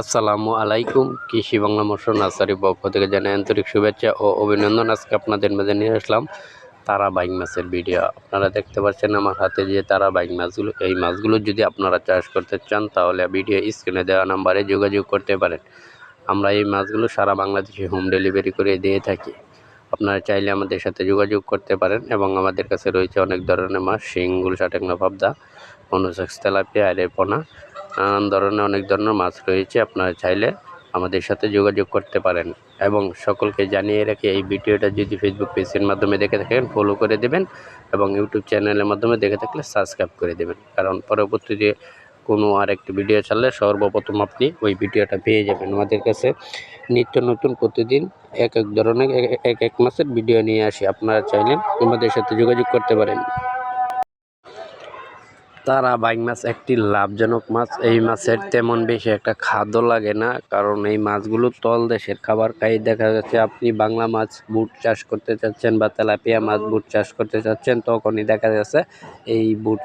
আসসালামু আলাইকুম, কৃষি বাংলা মৎস্য নার্সারি পক্ষ থেকে জানাই আন্তরিক শুভেচ্ছা ও অভিনন্দন। আজকে আপনাদের মাঝে নিয়ে আসলাম তারা বাইক মাছের ভিডিও আপনারা দেখতে পাচ্ছেন আমার হাতে যে তারা বাইক মাছগুলো, এই মাছগুলো যদি আপনারা চাষ করতে চান, তাহলে ভিডিও স্ক্রিনে দেওয়া নাম্বারে যোগাযোগ করতে পারেন। আমরা এই মাছগুলো সারা বাংলাদেশে হোম ডেলিভারি করে দিয়ে থাকি। আপনারা চাইলে আমাদের সাথে যোগাযোগ করতে পারেন এবং আমাদের কাছে রয়েছে অনেক ধরনের মাছ, শিঙ্গুল, সাটেকনা, পাবদা, মনোসেক্স, তেলাপিয়া আরে পোনা নানান ধরনের, অনেক ধরনের মাছ রয়েছে। আপনারা চাইলে আমাদের সাথে যোগাযোগ করতে পারেন এবং সকলকে জানিয়ে রাখি এই ভিডিওটা যদি ফেসবুক পেজের মাধ্যমে দেখে থাকেন ফলো করে দেবেন এবং ইউটিউব চ্যানেলের মাধ্যমে দেখে থাকলে সাবস্ক্রাইব করে দেবেন। কারণ পরবর্তীতে কোনো আর একটি ভিডিও ছাড়লে সর্বপ্রথম আপনি ওই ভিডিওটা পেয়ে যাবেন। আমাদের কাছে নিত্য নতুন প্রতিদিন এক এক ধরনের, এক- এক এক মাসের ভিডিও নিয়ে আসি। আপনারা চাইলে আমাদের সাথে যোগাযোগ করতে পারেন। তারা বাইক মাছ একটি লাভজনক মাছ। এই মাছের তেমন বেশি একটা খাদ্য লাগে না, কারণ এই মাছগুলো তল দেশের খাবার খাই। দেখা যাচ্ছে আপনি বাংলা মাছ বুট চাষ করতে চাচ্ছেন বা তেলাপিয়া মাছ বুট চাষ করতে চাচ্ছেন, তখনই দেখা যাচ্ছে এই বুট,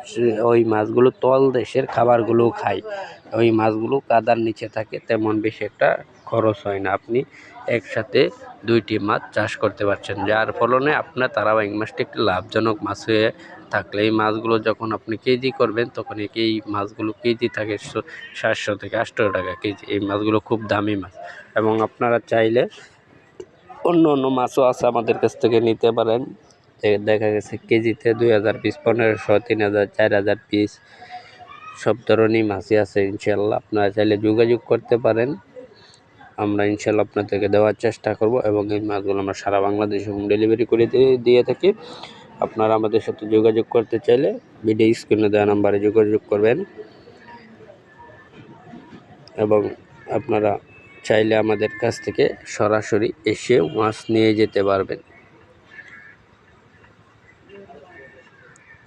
ওই মাছগুলো তল দেশের খাবারগুলো খায়। ওই মাছগুলো কাদার নিচে থাকে, তেমন বেশি একটা খরচ হয় না। আপনি একসাথে দুইটি মাছ চাষ করতে পারছেন, যার ফলনে আপনার তারা বাইক মাছটি একটি লাভজনক মাছ হয়ে থাকলে। এই মাছগুলো যখন আপনি কেজি করবেন, তখন এই মাছগুলো কেজি থাকে সাতশো থেকে আটশো টাকা কেজি। এই মাছগুলো খুব দামি মাছ এবং আপনারা চাইলে অন্য অন্য মাছও আছে আমাদের কাছ থেকে নিতে পারেন। দেখা গেছে কেজিতে দুই হাজার পিস, পনেরোশো, তিন হাজার, চার হাজার পিস। সব ধরনেরই মাছই আছে ইনশাল্লাহ আপনারা চাইলে যোগাযোগ করতে পারেন। আমরা ইনশাল্লাহ আপনাদেরকে দেওয়ার চেষ্টা করব এবং এই মাছগুলো আমরা সারা বাংলাদেশে হোম ডেলিভারি করে দিয়ে থাকি। আপনারা আমাদের সাথে যোগাযোগ করতে চাইলে ভিডিও স্ক্রিনে দেওয়া নাম্বারে যোগাযোগ করবেন। এবং আপনারা চাইলে আমাদের কাছ থেকে সরাসরি এসে মাছ নিয়ে যেতে পারবেন।